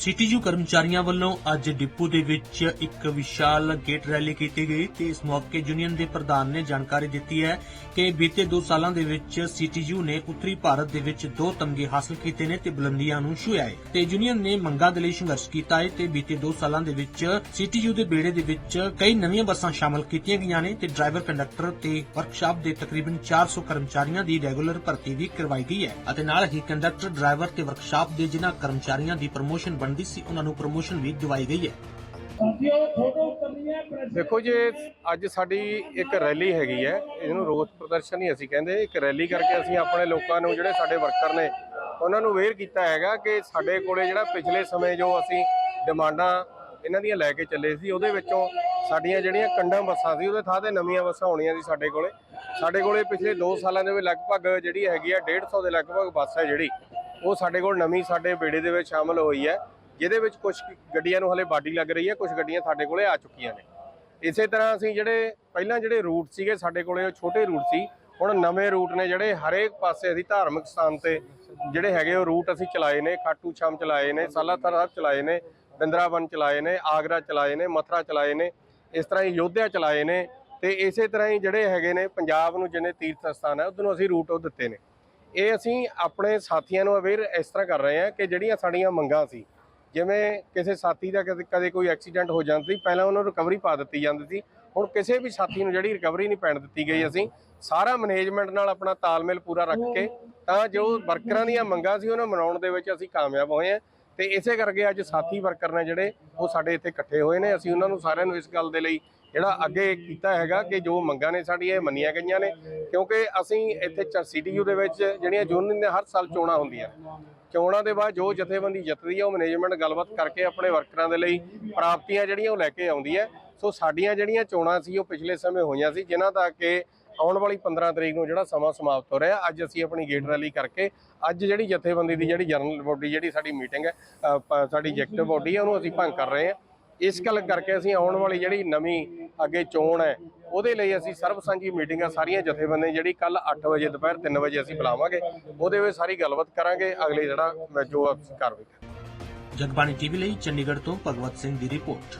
CTU ਕਰਮਚਾਰੀਆਂ ਵੱਲੋਂ ਅੱਜ ਡਿਪੂ ਦੇ ਵਿੱਚ ਇੱਕ ਵਿਸ਼ਾਲ ਗੇਟ ਰੈਲੀ ਕੀਤੀ ਗਈ ਤੇ ਇਸ ਮੌਕੇ ਯੂਨੀਅਨ ਦੇ ਪ੍ਰਧਾਨ ਨੇ ਜਾਣਕਾਰੀ ਦਿੱਤੀ ਹੈ ਕਿ ਬੀਤੇ 2 ਸਾਲਾਂ ਦੇ ਵਿੱਚ ਸੀਟੀਯੂ ਨੇ ਉੱਤਰੀ ਭਾਰਤ ਦੇ ਵਿੱਚ ਦੋ ਤਮਗੇ ਹਾਸਲ ਕੀਤੇ ਨੇ ਤੇ ਬੁਲੰਦੀਆਂ ਨੂੰ ਛੂਹਿਆ ਹੈ। ਤੇ ਯੂਨੀਅਨ ਨੇ ਮੰਗਾਂ ਦੇ ਲਈ ਸੰਘਰਸ਼ ਕੀਤਾ ਹੈ ਤੇ ਬੀਤੇ 2 ਸਾਲਾਂ ਦੇ ਵਿੱਚ ਸੀਟੀਯੂ ਦੇ ਬੇੜੇ ਦੇ ਵਿੱਚ ਕਈ ਨਵੀਆਂ ਬੱਸਾਂ ਸ਼ਾਮਲ ਕੀਤੀਆਂ ਗਈਆਂ ਨੇ ਤੇ ਡਰਾਈਵਰ, ਕੰਡਕਟਰ ਤੇ ਵਰਕਸ਼ਾਪ ਦੇ ਤਕਰੀਬਨ 400 ਕਰਮਚਾਰੀਆਂ ਦੀ ਰੈਗੂਲਰ ਭਰਤੀ ਵੀ ਕਰਵਾਈ ਗਈ ਹੈ ਅਤੇ ਨਾਲ ਹੀ ਕੰਡਕਟਰ, ਡਰਾਈਵਰ ਤੇ ਵਰਕਸ਼ਾਪ ਦੇ ਜਿਨ੍ਹਾਂ ਕਰਮਚਾਰੀਆਂ ਦੀ ਪ੍ਰਮੋਸ਼ਨ ਬਣਦੀ ਸੀ ਉਹਨਾਂ ਨੂੰ ਪ੍ਰਮੋਸ਼ਨ ਵੀ ਦਿਵਾਈ ਗਈ ਹੈ। ਦੇਖੋ ਜੀ ਅੱਜ ਸਾਡੀ ਇੱਕ ਰੈਲੀ ਹੈਗੀ ਹੈ ਇਹਨੂੰ ਰੋਸ ਪ੍ਰਦਰਸ਼ਨ ਹੀ ਅਸੀਂ ਕਹਿੰਦੇ ਇੱਕ ਰੈਲੀ ਕਰਕੇ ਅਸੀਂ ਆਪਣੇ ਲੋਕਾਂ ਨੂੰ ਜਿਹੜੇ ਸਾਡੇ ਵਰਕਰ ਨੇ ਉਹਨਾਂ ਨੂੰ ਅਵੇਅਰ ਕੀਤਾ ਹੈਗਾ ਕਿ ਸਾਡੇ ਕੋਲੇ ਜਿਹੜਾ ਪਿਛਲੇ ਸਮੇਂ ਜੋ ਅਸੀਂ ਡਿਮਾਂਡਾਂ ਇਹਨਾਂ ਦੀਆਂ ਲੈ ਕੇ ਚੱਲੇ ਸੀ ਉਹਦੇ ਵਿੱਚੋਂ ਸਾਡੀਆਂ ਜਿਹੜੀਆਂ ਕੰਡਮ ਬੱਸਾਂ ਸੀ ਉਹਦੇ ਥਾਂ ਤੇ ਨਵੀਆਂ ਬੱਸਾਂ ਹੋਣੀਆਂ ਸੀ ਸਾਡੇ ਕੋਲੇ। ਸਾਡੇ ਕੋਲੇ ਪਿਛਲੇ 2 ਸਾਲਾਂ ਦੇ ਵਿੱਚ ਲਗਭਗ ਜਿਹੜੀ ਹੈਗੀ ਆ 150 ਦੇ ਲਗਭਗ ਬੱਸ ਹੈ ਜਿਹੜੀ ਉਹ ਸਾਡੇ ਕੋਲ ਨਵੀਂ ਸਾਡੇ ਬੇੜੇ ਦੇ ਵਿੱਚ ਸ਼ਾਮਲ ਹੋਈ ਹੈ। ਜਿਹਦੇ ਵਿੱਚ ਕੁਝ ਗੱਡੀਆਂ ਨੂੰ ਹਲੇ ਬਾਡੀ ਲੱਗ ਰਹੀ ਹੈ ਕੁਝ ਗੱਡੀਆਂ ਸਾਡੇ ਕੋਲੇ ਆ ਚੁੱਕੀਆਂ ਨੇ। ਇਸੇ ਤਰ੍ਹਾਂ ਅਸੀਂ ਜਿਹੜੇ, ਪਹਿਲਾਂ ਜਿਹੜੇ ਰੂਟ ਸੀਗੇ ਸਾਡੇ ਕੋਲੇ, ਉਹ ਛੋਟੇ ਰੂਟ ਸੀ। ਹੁਣ ਨਵੇਂ ਰੂਟ ਨੇ ਜਿਹੜੇ, ਹਰੇਕ ਪਾਸੇ ਅਸੀਂ ਧਾਰਮਿਕ ਸਥਾਨ ਤੇ ਜਿਹੜੇ ਹੈਗੇ, ਉਹ ਰੂਟ ਅਸੀਂ ਚਲਾਏ ਨੇ। ਖਾਟੂ ਸ਼ਾਮ ਚਲਾਏ ਨੇ, ਸਾਲਾਥਰ ਸਾਹਿਬ ਚਲਾਏ ਨੇ, ਬਿੰਦਰਾਵਨ ਚਲਾਏ ਨੇ, ਆਗਰਾ ਚਲਾਏ ਨੇ, ਮਥੁਰਾ ਚਲਾਏ ਨੇ, ਇਸ ਤਰ੍ਹਾਂ ਹੀ ਯੋਧਿਆ ਚਲਾਏ ਨੇ। ਤੇ ਇਸੇ ਤਰ੍ਹਾਂ ਹੀ ਜਿਹੜੇ ਹੈਗੇ ਨੇ, ਪੰਜਾਬ ਨੂੰ ਜਿੰਨੇ ਤੀਰਥ ਸਥਾਨ ਹੈ, ਉਧਰ ਨੂੰ ਅਸੀਂ ਰੂਟ ਉਹ ਦਿੱਤੇ ਨੇ। ਇਹ ਅਸੀਂ ਆਪਣੇ ਸਾਥੀਆਂ ਨੂੰ ਅਵੇਅਰ ਇਸ ਤਰ੍ਹਾਂ ਕਰ ਰਹੇ ਹਾਂ ਕਿ ਜਿਹੜੀਆਂ ਸਾਡੀਆਂ ਮੰਗਾਂ ਸੀ ਜਿਵੇਂ ਕਿਸੇ ਸਾਥੀ ਦਾ ਕਦੇ ਕਦੇ ਕੋਈ ਐਕਸੀਡੈਂਟ ਹੋ ਜਾਂਦਾ ਸੀ, ਪਹਿਲਾਂ ਉਹਨਾਂ ਨੂੰ ਰਿਕਵਰੀ ਪਾ ਦਿੱਤੀ ਜਾਂਦੀ ਸੀ। ਹੁਣ ਕਿਸੇ ਵੀ ਸਾਥੀ ਨੂੰ ਜਿਹੜੀ ਰਿਕਵਰੀ ਨਹੀਂ ਪੈਣ ਦਿੱਤੀ ਗਈ, ਅਸੀਂ ਸਾਰਾ ਮੈਨੇਜਮੈਂਟ ਨਾਲ ਆਪਣਾ ਤਾਲਮੇਲ ਪੂਰਾ ਰੱਖ ਕੇ ਤਾਂ ਜੋ ਵਰਕਰਾਂ ਦੀਆਂ ਮੰਗਾਂ ਸੀ ਉਹਨਾਂ ਮਨਾਉਣ ਦੇ ਵਿੱਚ ਅਸੀਂ ਕਾਮਯਾਬ ਹੋਏ ਹਾਂ। ਤੇ ਇਸੇ ਕਰਕੇ ਅੱਜ ਸਾਥੀ ਵਰਕਰ ਨੇ ਜਿਹੜੇ ਉਹ ਸਾਡੇ ਇੱਥੇ ਇਕੱਠੇ ਹੋਏ ਨੇ, ਅਸੀਂ ਉਹਨਾਂ ਨੂੰ ਸਾਰਿਆਂ ਨੂੰ ਇਸ ਗੱਲ ਦੇ ਲਈ ਜਿਹੜਾ ਅੱਗੇ ਕੀਤਾ ਹੈਗਾ ਕਿ ਜੋ ਮੰਗਾਂ ਨੇ ਸਾਡੀਆਂ, ਇਹ ਮੰਨੀਆਂ ਗਈਆਂ ਨੇ, ਕਿਉਂਕਿ ਅਸੀਂ ਇੱਥੇ ਸੀਟੀਯੂ ਦੇ ਵਿੱਚ ਜਿਹੜੀਆਂ ਯੂਨੀਅਨ ਦੇ ਹਰ ਸਾਲ ਚੋਣਾਂ ਹੁੰਦੀਆਂ। ਚੋਣਾਂ ਦੇ ਬਾਅਦ ਜੋ ਜਥੇਬੰਦੀ ਜਿੱਤਦੀ ਹੈ ਉਹ ਮੈਨੇਜਮੈਂਟ ਗੱਲਬਾਤ ਕਰਕੇ ਆਪਣੇ ਵਰਕਰਾਂ ਦੇ ਲਈ ਪ੍ਰਾਪਤੀਆਂ ਜਿਹੜੀਆਂ ਉਹ ਲੈ ਕੇ ਆਉਂਦੀ ਹੈ। ਸੋ ਸਾਡੀਆਂ ਜਿਹੜੀਆਂ ਚੋਣਾਂ ਸੀ, ਉਹ ਪਿਛਲੇ ਸਮੇਂ ਹੋਈਆਂ ਸੀ, ਜਿਨ੍ਹਾਂ ਦਾ ਕਿ ਆਉਣ ਵਾਲੀ 15 ਤਰੀਕ ਨੂੰ ਜਿਹੜਾ ਸਮਾਂ ਸਮਾਪਤ ਹੋ ਰਿਹਾ, ਅੱਜ ਅਸੀਂ ਆਪਣੀ ਗੇਟ ਰੈਲੀ ਕਰਕੇ ਅੱਜ ਜਿਹੜੀ ਜਥੇਬੰਦੀ ਦੀ ਜਿਹੜੀ ਜਨਰਲ ਬੋਡੀ, ਜਿਹੜੀ ਸਾਡੀ ਮੀਟਿੰਗ ਹੈ ਸਾਡੀ ਐਗਜ਼ੈਕਟਿਵ ਬੋਡੀ ਹੈ, ਉਹਨੂੰ ਅਸੀਂ ਭੰਗ ਕਰ ਰਹੇ ਹਾਂ। ਇਸ ਗੱਲ ਕਰਕੇ ਅਸੀਂ ਆਉਣ ਵਾਲੀ ਜਿਹੜੀ ਨਵੀਂ ਅੱਗੇ ਚੋਣ ਹੈ, ਉਹਦੇ ਲਈ ਅਸੀਂ ਸਰਬ ਸਾਂਝੀ ਮੀਟਿੰਗਾਂ ਸਾਰੀਆਂ ਜਥੇਬੰਦੀਆਂ ਜਿਹੜੀ ਕੱਲ 8 ਵਜੇ ਦੁਪਹਿਰ 3 ਵਜੇ ਅਸੀਂ ਬੁਲਾਵਾਂਗੇ, ਉਹਦੇ ਵਿੱਚ ਸਾਰੀ ਗੱਲਬਾਤ ਕਰਾਂਗੇ, ਅਗਲੇ ਜਿਹੜਾ ਜੋ ਕਾਰਵਾਈ ਕਰਾਂਗੇ। ਜਗਬਾਣੀ ਟੀਵੀ ਲਈ ਚੰਡੀਗੜ੍ਹ ਤੋਂ ਭਗਵਤ ਸਿੰਘ ਦੀ ਰਿਪੋਰਟ।